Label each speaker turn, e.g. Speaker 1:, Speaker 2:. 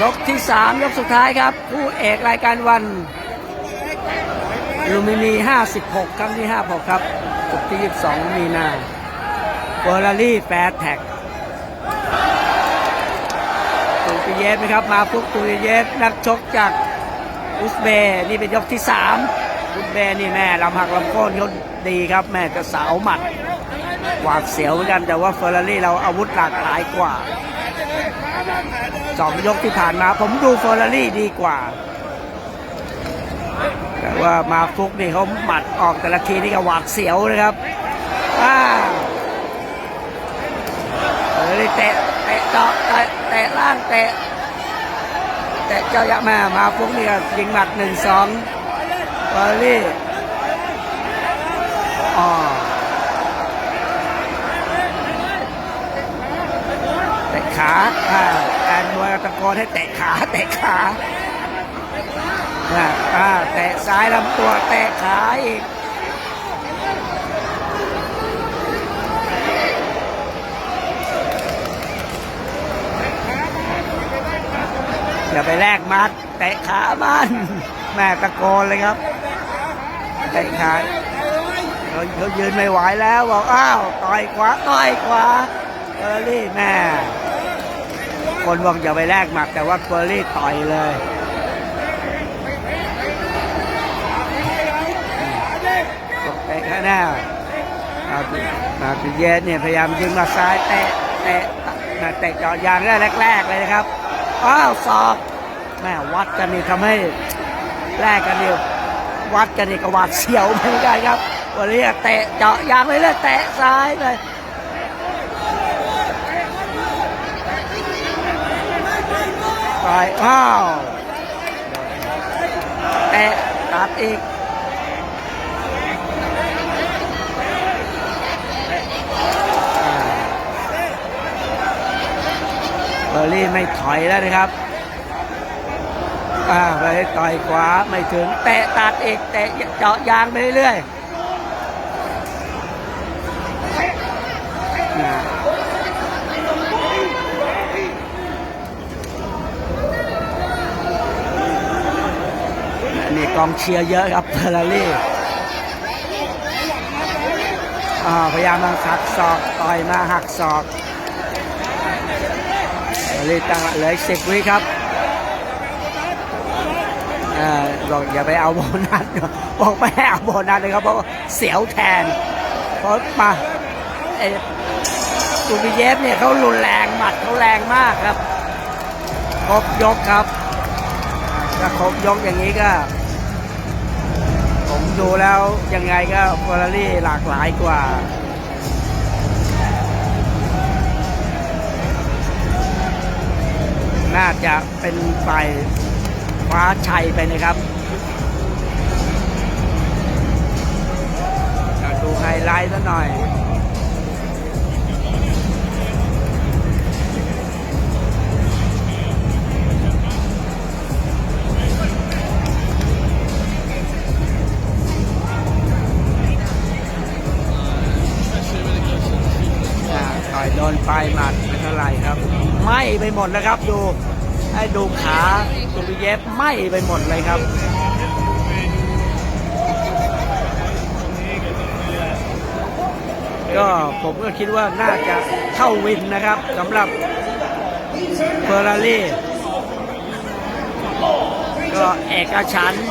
Speaker 1: ยกที่สามยกสุดท้ายครับคู่เอกรายการวันลูมินี 56 ครั้งที่ 56 ครับศุกที่ 22 มีนาเฟอร์รารี่แปดแท็กตูปิเยสนะครับ มาฟุกตูปิเยสนักชกจากอุซเบย์นี่เป็นยกที่ 3 อุซเบย์นี่แม่ลำหักลำโค่นเขาดีครับ แม่จะสาวหมัดหวาดเสียวเหมือนกันแต่ว่าเฟอร์รารี่เราอาวุธหลากหลายกว่า สองยกที่ผ่านมาผมดูเฟอร์รารี่ดีกว่า แต่ว่ามาฟุกนี่เขาหมัดออกแต่ละทีนี่ก็หวาดเสียวนะครับอ้าเฟอร์รารี่เตะเตะเจาะเตะเตะล่างเตะเตะเจ้ายักษ์แม่มาฟุกนี่ก็ยิงหมัดหนึ่งสองเฟอร์รารี่อ๋อ เตะ ขาการมวยตะโกนให้เตะขาเตะขาอ่าอ่าเตะซ้ายลำตัวเตะขาอีกอย่าไปแลกมัดเตะขามันแม่ตะโกนเลยครับเตะขาเขาเขายืนไม่ไหวแล้วบอกอ้าวต่อยขวาต่อยขวาเฟอร์รี่แม่ คนบอกอย่าไปแลกหมัดแต่ว่าเฟอร์รี่ต่อยเลย ตกเตะข้างหน้าอาบิอาบิเยสเนี่ยพยายามยิงมาซ้ายเตะเตะมาเตะจาะยางแรก ๆ เลยนะครับ อ้าวศอกแม่วัดกันนี่ทำให้แลกกันนี่วัดกันนี่กวาดเสียวเหมือนกันครับเฟอร์รี่เตะเจาะยางเลยเลยเตะซ้ายเลย ไปอ้าวแตะตัดอีกเบอร์รี่ไม่ถอยแล้วนะครับอ่าไปต่อยขวาไม่ถึงแตะตัดอีกแตะเจาะยางไปเรื่อยๆนะ นี่ กองเชียร์เยอะครับเฟอร์รารี่พยายามมาหักศอกต่อยมาหักศอกเฟอร์รารี่ตั้งเหลืออีกสิบวิครับอ่อบอกอย่าไปเอาโบนัสบอกไม่ให้เอาโบนัสเลยครับเพราะเสียวแทนเพราะมาตูบิเยฟเนี่ยเขารุนแรงหมัดเขาแรงมากครับครบยกครับถ้าครบยกอย่างนี้ก็ ดูแล้วยังไงก็เฟอร์รารี่หลากหลายกว่าน่าจะเป็นฝ่ายคว้าชัยไปนะครับดูไฮไลท์ซะหน่อย นปลายหมัดไม่เท่าไหร่ครับไหมไปหมดแล้วครับ ดูให้ดูขาตุลิเยฟไหมไปหมดเลยครับก็ผมก็คิดว่าน่าจะเข้าวินนะครับสำหรับเฟอร์รารี่ก็เอกฉันท์